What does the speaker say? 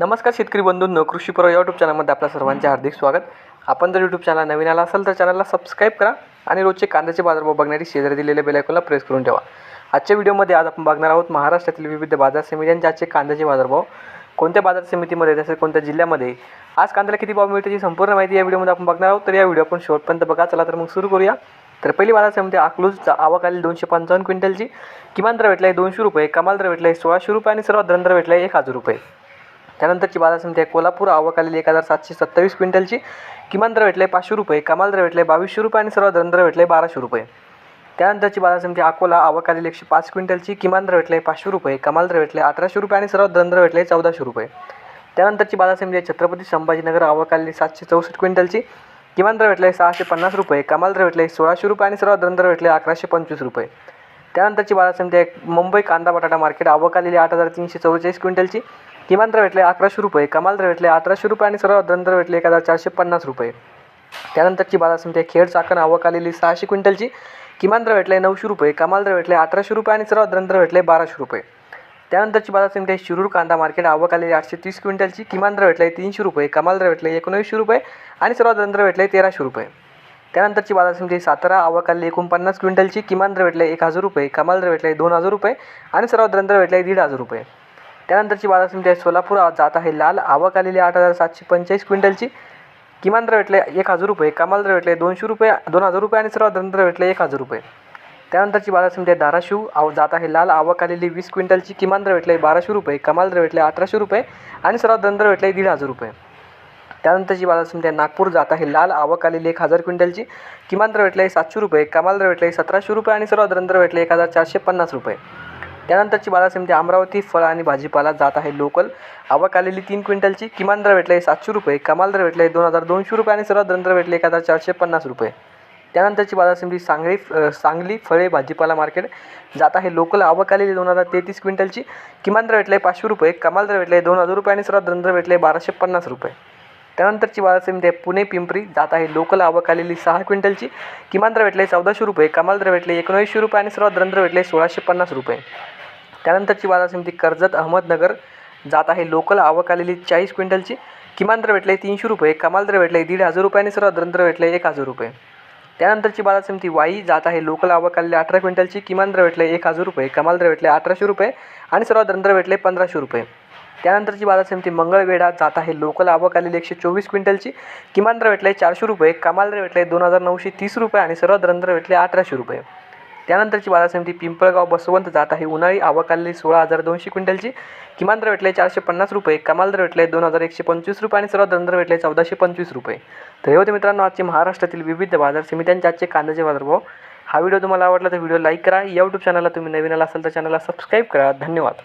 नमस्कार शेतकरी बंधूंनो कृषी पर्व यूट्यूब चॅनलमध्ये आपल्या सर्वांचे हार्दिक स्वागत. आपण जर यूट्यूब चॅनल नवीन आला असेल तर चॅनलला सबस्क्राईब करा आणि रोजचे कांद्याचे बाजारभाव बघण्यासाठी शेजारी दिलेल्या बेलायकॉनला प्रेस करून ठेवा. आजच्या व्हिडिओमध्ये आज आपण बघणार आहोत महाराष्ट्रातील विविध बाजार समित्यांचे आजचे कांद्याचे बाजारभाव कोणत्या बाजार समितीमध्ये तसेच कोणत्या जिल्ह्यामध्ये आज कांद्याला किती भाव मिळते याची संपूर्ण माहिती या व्हिडिओमध्ये आपण बघणार आहोत. तर या व्हिडिओ आपण शेवटपर्यंत बघा. चला तर मग सुरू करूया. तर पहिली बाजार समिती आकलूजचा आवक आली दोनशे पंचावन्न क्विंटलची. किमान दर भेटला आहे दोनशे रुपये कमाल दर भेटला आहे सोळाशे रुपये आणि सर्वात दर भेटला आहे एक हजार रुपये. त्यानंतरची बाजार समिती आहे. कोल्हापूर आवक आलेली एक हजार सातशे सत्तावीस क्विंटलची. किमान दर भेटले पाचशे रुपये कमाल दर भेटले बावीसशे रुपये आणि सर्वात दर भेटले बाराशे रुपये. त्यानंतरची बाजार समिती अकोला आवक आलेली एकशे पाच क्विंटलची. किमान दर भेटले पाचशे रुपये कमाल दर भेटले अठराशे रुपये आणि सर्वात दर भेटले चौदाशे रुपये. त्यानंतरची बाजार समिती आहे छत्रपती संभाजीनगर आवक आलेली सातशे चौसष्ट क्विंटलची. किमान दर भेटले सहाशे पन्नास रुपये कमाल दर भेटले सोळाशे रुपये आणि सर्वात दर भेटले अकराशे पंचवीस रुपये. त्यानंतरची बाजार समिती आहे मुंबई कांदा बटाटा मार्केट आवक आलेली आठ हजार तीनशे चौवेचाळीस क्विंटलची. किमान दर भेटले अकराशे रुपये कमाल दर भेटले अठराशे रुपये आणि सर्वात दर भेटले एक हजार चारशे पन्नास रुपये त्यानंतरची बाजार समिती आहे खेड चाकण आवक आलेली सहाशे क्विंटलची किमान दर भेटले नऊशे रुपये कमाल दर भेटले अठराशे रुपये आणि सर्वात दर भेटले बाराशे रुपये त्यानंतरची बाजार समिती आहे शिरूर कांदा मार्केट आवक आलेली आठशे तीस क्विंटलची किमान दर भेटले तीनशे रुपये कमाल दर भेटले एकोणवीसशे रुपये आणि सर्वात दर भेटले तेराशे रुपये त्यानंतरची बाजार समिती सातारा आवक आलेली एकोणपन्नास क्विंटलची किमान दर भेटले एक हजार रुपये कमाल दर भेटले दोन हजार रुपये आणि सर्वात दर भेटले दीड हजार रुपये त्यानंतरची बाजार समिती आहे सोलापूर. जात आहे लाल. आवक आलेली आठ हजार सातशे पंचेचाळीस क्विंटलची. किमान दर भेटले एक हजार रुपये. कमाल दर भेटले दोनशे रुपये दोन हजार रुपये आणि सर्वात दर भेटले एक हजार रुपये. त्यानंतरची बाजार समिती आहे धाराशिव. आव जात आहे लाल. आवक आलेली वीस क्विंटलची किमान दर भेटले बाराशे रुपये. कमाल दर भेटले अठराशे रुपये आणि सर्वात दर भेटले दीड हजार रुपये. त्यानंतरची बाजार समिती आहे नागपूर. जात आहे लाल. आवक आलेली एक हजार क्विंटलची किमान दर भेटले सातशे रुपये. कमाल दर भेटले सतराशे रुपये आणि सर्वात दर भेटले एक हजार चारशे पन्नास रुपये. त्यानंतरची बाजार समिती अमरावती फळ आणि भाजीपाला जात आहे लोकल. आवक आलेली तीन क्विंटलची किमान दर भेटले सातशे रुपये कमाल दर भेटले दोन हजार दोनशे रुपये आणि सर्वात दर भेटले एक हजार चारशे पन्नास रुपये. त्यानंतरची बाजार समिती सांगली सांगली फळे भाजीपाला मार्केट जात आहे लोकल. आवक आलेली दोन हजार तेहतीस क्विंटलची किमान दर भेटले पाचशे रुपये कमाल दर भेटले दोन हजार रुपये आणि सर्वात दर भेटले बाराशे पन्नास रुपये. त्यानंतरची बाजार समिती आहे पुणे पिंपरी जात आहे लोकल. आवक आलेली सहा क्विंटलची किमान दर भेटले चौदाशे रुपये कमाल दर भेटले एकोणऐंशी रुपये आणि सर्वात दर भेटले सोळाशे पन्नास रुपये. त्यानंतरची बाजार समिती कर्जत अहमदनगर जात आहे. लोकल आवक आलेली चाळीस क्विंटलची. किमान दर भेटले तीनशे रुपये कमाल दर भेटले दीड हजार रुपये आणि सर्वात दर भेटले एक हजार रुपये. त्यानंतरची बाजार समिती वाई जात आहे. लोकल आवक आलेली अठरा क्विंटलची किमान दर भेटले एक हजार रुपये कमाल दर भेटले अठराशे रुपये आणि सर्वात दर भेटले पंधराशे रुपये. त्यानंतरची बाजार समिती मंगळवेढा जात आहे. लोकल आवक आलेली एकशे चोवीस क्विंटलची किमान दर भेटले चारशे रुपये कमाल दर भेटले दोन हजार नऊशे तीस रुपये आणि सर्वात दर भेटले अठराशे रुपये. त्यानंतरची बाजार समिती पिंपळगाव बसवंत जात आहे. उन्हाळी आवक आलेली सोळा हजार दोनशे क्विंटलची. किमान दर भेटले चारशे पन्नास रुपये. कमाल दर भेटले दोन हजार एकशे पंचवीस रुपये आणि सर्वात दर भेटले चौदाशे पंचवीस रुपये. तर हे होते मित्रांनो आजचे महाराष्ट्रातील विविध बाजार समित्यांचे आजचे कांद्याचे बाजारभाव. हा व्हिडिओ तुम्हाला आवडला तर व्हिडिओ लाईक करा. या यूट्यूब चॅनलला तुम्ही नवीन आला असाल तर चॅनलला सबस्क्राईब करा. धन्यवाद.